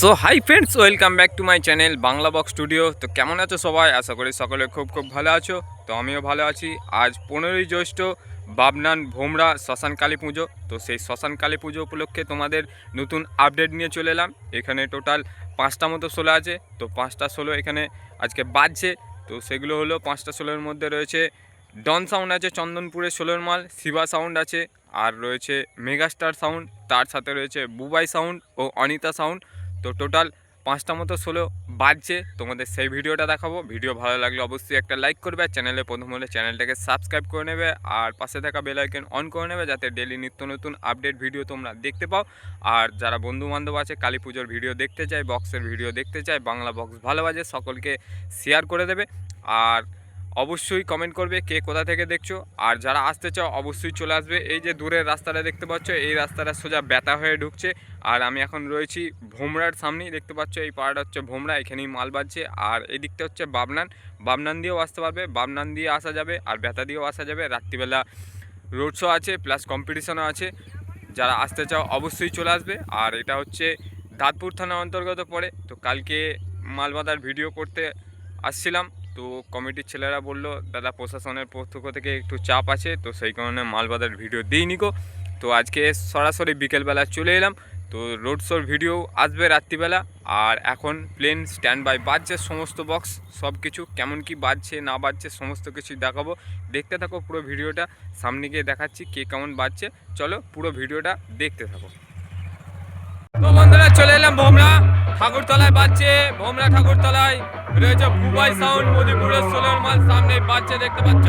So hi friends welcome back to my channel Bangla box studio তো কেমন আছো সবাই? আশা করি সকলে খুব খুব ভালো আছো। তো আমিও ভালো আছি। আজ পনেরোই জ্যৈষ্ঠ, বাবনান ভোমরা শ্মশান কালী পুজো। তো সেই শ্মশান কালী পুজো উপলক্ষে তোমাদের নতুন আপডেট নিয়ে চলে এলাম। এখানে টোটাল পাঁচটা মতো ষোলো আছে। তো পাঁচটা ষোলো এখানে আজকে বাজছে। তো সেগুলো হলো পাঁচটা ষোলোর মধ্যে রয়েছে ডন সাউন্ড আছে চন্দনপুরের ষোলোর মাল শিবা সাউন্ড আছে, আর রয়েছে মেগাস্টার সাউন্ড তার সাথে রয়েছে বুবাই সাউন্ড ও অনিতা সাউন্ড তো টোটাল পাঁচটা মতো ষোলো বাজছে। তোমাদের সেই ভিডিওটা দেখাবো। ভিডিও ভালো লাগলে অবশ্যই একটা লাইক করবে আর চ্যানেলে প্রথম হলে চ্যানেলটাকে সাবস্ক্রাইব করে নেবে আর পাশে থাকা বেল আইকন অন করে নেবে যাতে ডেলি নিত্য নতুন আপডেট ভিডিও তোমরা দেখতে পাও। আর যারা বন্ধু বান্ধব আছে, কালী পুজোর ভিডিও দেখতে চায় বক্সের ভিডিও দেখতে চায়, বাংলা বক্স ভালোবাসে সকলকে শেয়ার করে দেবে। আর অবশ্যই কমেন্ট করবে কে কোথা থেকে দেখছ। আর যারা আসতে চাও, অবশ্যই চলে আসবে। এই যে দূরের রাস্তাটা দেখতে পাচ্ছ, এই রাস্তাটা সোজা ব্যথা হয়ে ঢুকছে। আর আমি এখন রয়েছি ভোমরার সামনেই, দেখতে পাচ্ছ এই পাড়াটা হচ্ছে ভোমরা, এখানেই মাল বাজছে আর এই দিকটা হচ্ছে বাবনান। বাবনান দিয়েও আসতে পারবে, বাবনান দিয়ে আসা যাবে, আর ব্যথা দিয়েও আসা যাবে। রাত্রিবেলা রোড শো আছে প্লাস কম্পিটিশনও আছে। যারা আসতে চাও, অবশ্যই চলে আসবে। আর এটা হচ্ছে দাঁতপুর থানার অন্তর্গত পড়ে। তো কালকে মালবাদার ভিডিও করতে আসছিলাম। তো কমিটির ছেলেরা বলল, দাদা, প্রশাসনের পক্ষ থেকে একটু চাপ আছে, তো সেই কারণে মালবাদার ভিডিও দিইনি গো। তো আজকে সরাসরি বিকেলবেলা চলে এলাম। তো রোড শোর ভিডিও আসবে রাত্রিবেলা, আর এখন প্লেন স্ট্যান্ড বাই বাজছে সমস্ত বক্স সব কিছু কেমন কি বাজছে, না বাজছে, সমস্ত কিছু দেখাবো। দেখতে থাকো পুরো ভিডিওটা, সামনে গিয়ে দেখাচ্ছি কে কেমন বাজছে। চলো পুরো ভিডিওটা দেখতে থাকো। তো চলে এলাম ভোমরা। ঠাকুরতলায় বাচ্চে ভোমরা ঠাকুরতলায়। রয়েছে বুবাই সাউন্ড মধুপুরের সোলার মাল সামনে বাজছে, দেখতে পাচ্ছ।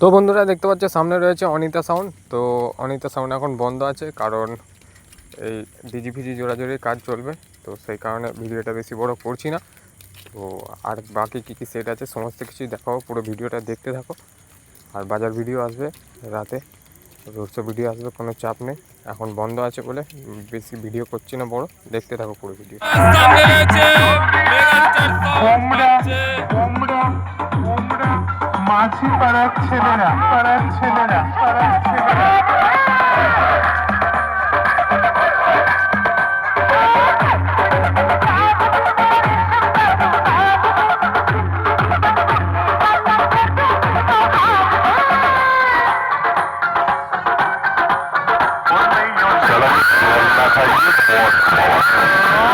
তো বন্ধুরা দেখতে পাচ্ছ, সামনে রয়েছে অনিতা সাউন্ড তো অনিতা সাউন্ড এখন বন্ধ আছে, কারণ এই ডিজি ফিজি জোড়াজোড়ির কাজ চলবে। তো সেই কারণে ভিডিওটা বেশি বড় করছি না। তো আর বাকি কী কী সেট আছে, সমস্ত কিছুই দেখাও পুরো ভিডিওটা দেখতে থাকো। আর বাজার ভিডিও আসবে রাতে। রোডশো ভিডিও আসবে, কোনো চাপ নেই। এখন বন্ধ আছে বলে বেশি ভিডিও করছি না, বড়। দেখতে থাকো পুরো ভিডিও। মাছি পাড়ার ছেলেরা পাড়ার ছেলেরা পাড়ার ছেলেরা। তোমরা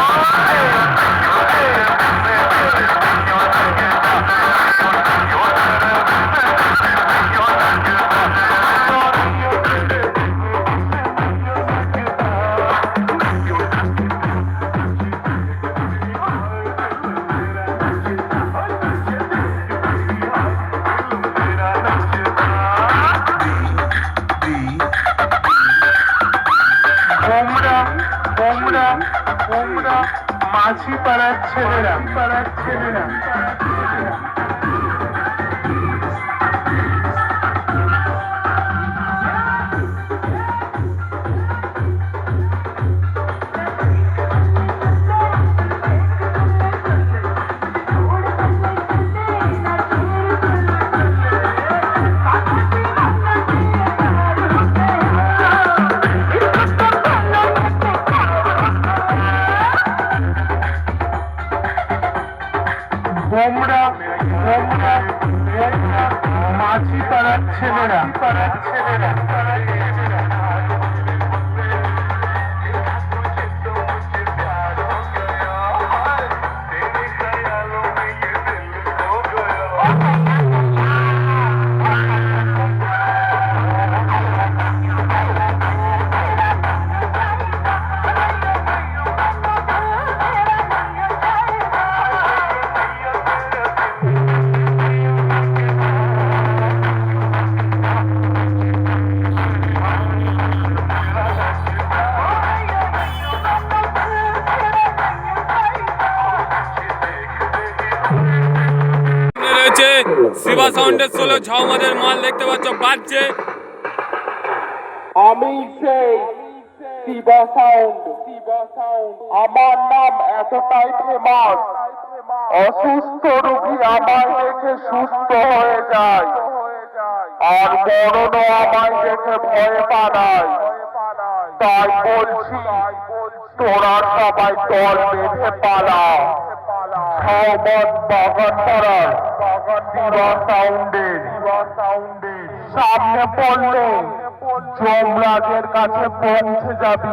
পাড়ার ছেলেরা পাড়ার ছেলেরা। দেখতে পাচ্ছ, বাজছে। আমি সেই শিবা সাউন্ড আমার নাম এতটাই ফেমাস। অসুস্থ রোগী আমায় দেখে সুস্থ হয়ে যায়। আর মরণও আমায় দেখে ভয়ে পালায়। তাই বলছি, তোরা সবাই দল বেঁধে পালা। সহমত বাগান করার শিবা সাউন্ডের সামনে পড়লে যমরাজের কাছে পৌঁছে যাবি।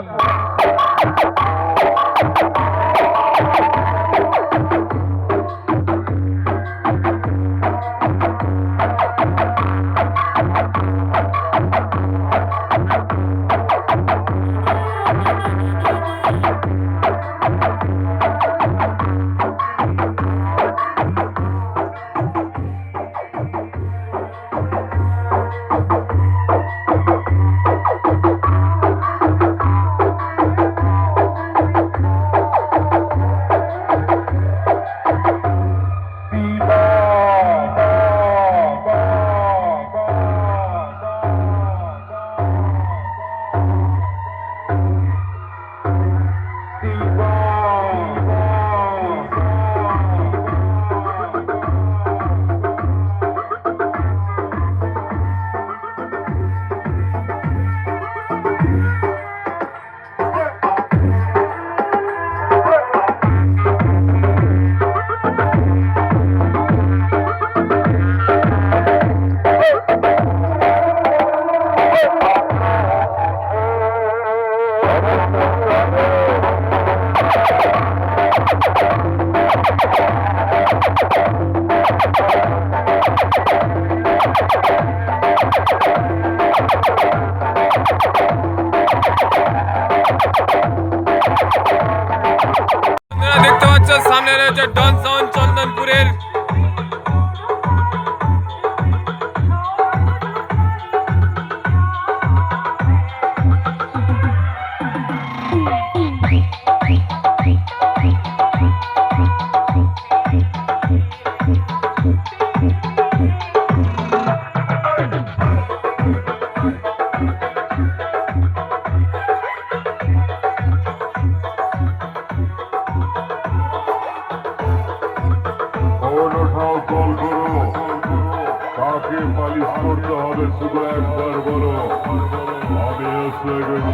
আমি